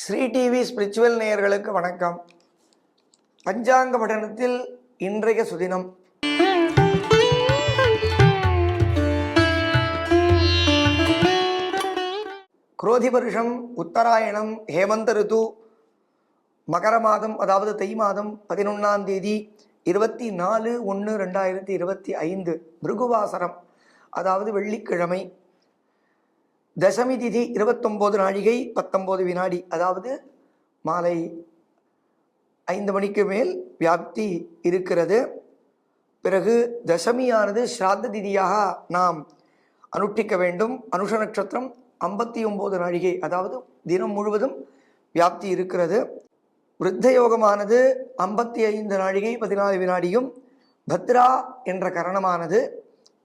Sri TV spiritual நேயர்களுக்கு வணக்கம். பஞ்சாங்க படனத்தில் இன்றைய சுதினம். குரோதி வருஷம் உத்தராயணம் ஹேமந்த ரிது மகர மாதம் அதாவது தை மாதம் பதினொன்றாம் தேதி இருபத்தி நாலு ஒன்று ரெண்டாயிரத்தி இருபத்தி ஐந்து பிருகுவாசரம் அதாவது வெள்ளிக்கிழமை. தசமி திதி இருபத்தொம்போது நாழிகை பத்தொம்போது வினாடி அதாவது மாலை ஐந்து மணிக்கு மேல் வியாப்தி இருக்கிறது. பிறகு தசமியானது ஸ்ராத்த திதியாக நாம் அனுஷ்டிக்க வேண்டும். அனுஷ நட்சத்திரம் ஐம்பத்தி ஒம்பது நாழிகை அதாவது தினம் முழுவதும் வியாப்தி இருக்கிறது. விருத்த யோகமானது ஐம்பத்தி ஐந்து நாழிகை பதினாலு வினாடியும் பத்ரா என்ற கரணமானது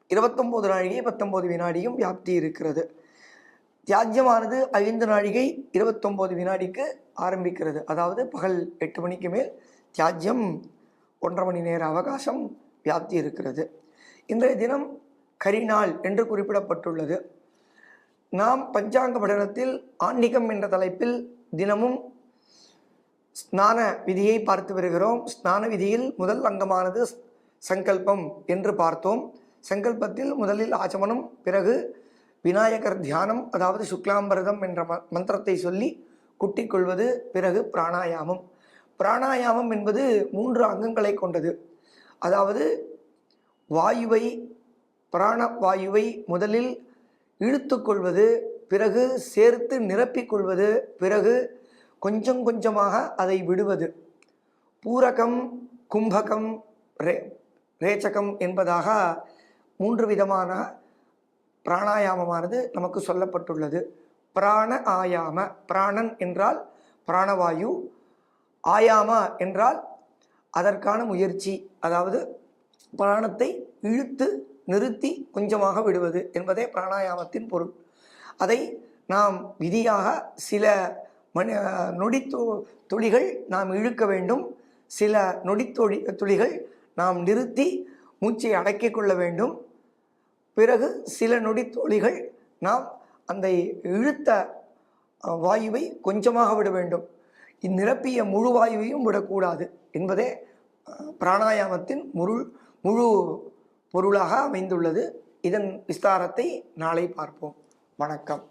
இருபத்தொம்போது நாழிகை பத்தொம்போது வினாடியும் வியாப்தி இருக்கிறது. தியாஜ்யமானது ஐந்து நாழிகை இருபத்தொம்போது வினாடிக்கு ஆரம்பிக்கிறது. அதாவது பகல் எட்டு மணிக்கு மேல் தியாஜ்யம் ஒன்றரை மணி நேர அவகாசம் வியாப்தி இருக்கிறது. இன்றைய தினம் கரிநாள் என்று குறிப்பிடப்பட்டுள்ளது. நாம் பஞ்சாங்க படனத்தில் ஆன்மீகம் என்ற தலைப்பில் தினமும் ஸ்நான விதியை பார்த்து வருகிறோம். ஸ்நான விதியில் முதல் அங்கமானது சங்கல்பம் என்று பார்த்தோம். சங்கல்பத்தில் முதலில் ஆச்சமனம் பிறகு விநாயகர் தியானம் அதாவது சுக்லாம்பரதம் என்ற ம மந்திரத்தை சொல்லி குட்டி கொள்வது பிறகு பிராணாயாமம். பிராணாயாமம் என்பது மூன்று அங்கங்களை கொண்டது. அதாவது வாயுவை பிராண வாயுவை முதலில் இழுத்துக்கொள்வது பிறகு சேர்த்து நிரப்பிக் கொள்வது பிறகு கொஞ்சம் கொஞ்சமாக அதை விடுவது. பூரகம் கும்பகம் ரே ரேச்சகம் என்பதாக மூன்று விதமான பிராணாயாமமானது நமக்கு சொல்லப்பட்டுள்ளது. பிராண ஆயாம பிராணன் என்றால் பிராணவாயு ஆயாம என்றால் அதற்கான முயற்சி அதாவது பிராணத்தை இழுத்து நிறுத்தி கொஞ்சமாக விடுவது என்பதே பிராணாயாமத்தின் பொருள். அதை நாம் விதியாக சில மணி நொடி துளிகள் நாம் இழுக்க வேண்டும். சில நொடி துளிகள் நாம் நிறுத்தி மூச்சை அடக்கிக் கொள்ள வேண்டும். பிறகு சில நொடி துளிகள் நாம் அந்த இழுத்த வாயுவை கொஞ்சமாக விட வேண்டும். இந்நிரப்பிய முழு வாயுவையும் விடக்கூடாது என்பதே பிராணாயாமத்தின் முழு முழு பொருளாக அமைந்துள்ளது. இதன் விஸ்தாரத்தை நாளை பார்ப்போம். வணக்கம்.